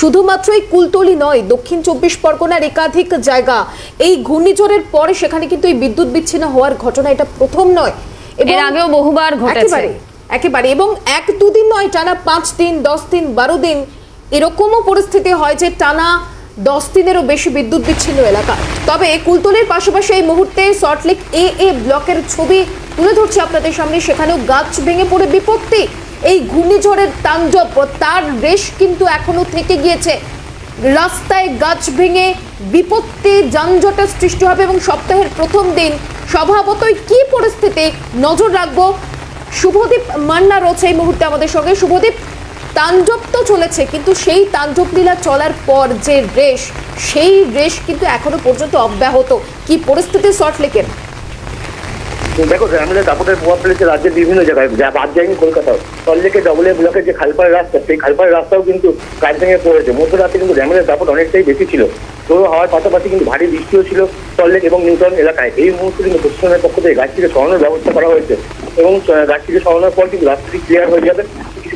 শুধুমাত্র এই কুলতলি নয় দক্ষিণ চব্বিশ পরগনার একাধিক জায়গা। এই ঘূর্ণিঝড়ের পরে সেখানে কিন্তু এই বিদ্যুৎ বিচ্ছিন্ন হওয়ার ঘটনা এটা প্রথম নয়। এর আগেও বহুবার ঘটেছে। একেবারে একেবারে। এবং এক দুদিন নয় টানা পাঁচ দিন দশ দিন বারো দিন এরকমও পরিস্থিতি হয় যে টানা দশ দিনেরও বেশি বিদ্যুৎ বিচ্ছিন্ন এলাকা। তবে কুলতলির পাশাপাশি এই মুহূর্তে সল্টলেক এ এ ব্লকের ছবি তুলে ধরছি আপনাদের সামনে। সেখানেও গাছ ভেঙে পড়ে বিপত্তি। এই ঘূর্ণিঝড়ের তাণ্ডব তার রেশ কিন্তু এখনও থেকে গিয়েছে। রাস্তায় গাছ ভেঙে বিপত্তি যানজটের সৃষ্টি হবে এবং সপ্তাহের প্রথম দিন স্বভাবতই কি পরিস্থিতি? নজর রাখব। শুভদীপ মান্না রয়েছে এই মুহূর্তে আমাদের সঙ্গে। শুভদীপ, তাণ্ডব তো চলেছে, কিন্তু সেই তাণ্ডব লীলা চলার পর যে রেশ, সেই রেশ কিন্তু এখনও পর্যন্ত অব্যাহত। কি পরিস্থিতি সল্টলেকের? দেখো গ্রামীণের দাপটের প্রভাব ফেলেছে রাজ্যের বিভিন্ন জায়গায়। বাদ যায়নি কলকাতাও। সল্লেকে ডবলে ব্লকের যে খালপার রাস্তা, সেই খালপার রাস্তাও কিন্তু কাজ ভেঙে পড়েছে। মধ্যরাতে কিন্তু র্যামলের দাপট অনেকটাই বেশি ছিল। জোর হওয়ার পাশাপাশি কিন্তু ভারী বৃষ্টিও ছিল সল্লেক এবং নিউটন এলাকায়। এই মুহূর্তে কিন্তু প্রশাসনের পক্ষ থেকে গাছটিকে সরানোর ব্যবস্থা করা হয়েছে এবং গাছটিকে সরানোর পর কিন্তু রাস্তাটি ক্লিয়ার হয়ে যাবে।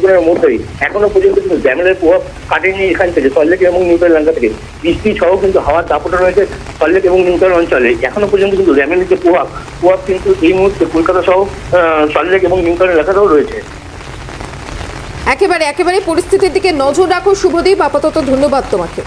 কিছুক্ষণের মধ্যেই এখনও পর্যন্ত কিন্তু জ্যামেলের প্রভাব কাটেনি এখান থেকে সল্লেক এবং নিউটন এলাকা থেকে। বৃষ্টি সহ কিন্তু হাওয়ার দাপটা রয়েছে সল্লেক এবং নিউটন অঞ্চলে। এখনও পর্যন্ত কিন্তু জ্যামেলের যে প্রভাব প্রভাব কিন্তু এই মুহূর্তে কলকাতা সহ সল্লেক এবং নিউটন এলাকাতেও রয়েছে। একেবারে একেবারে পরিস্থিতির দিকে নজর রাখো, শুভদীপ। আপাতত ধন্যবাদ তোমাকে।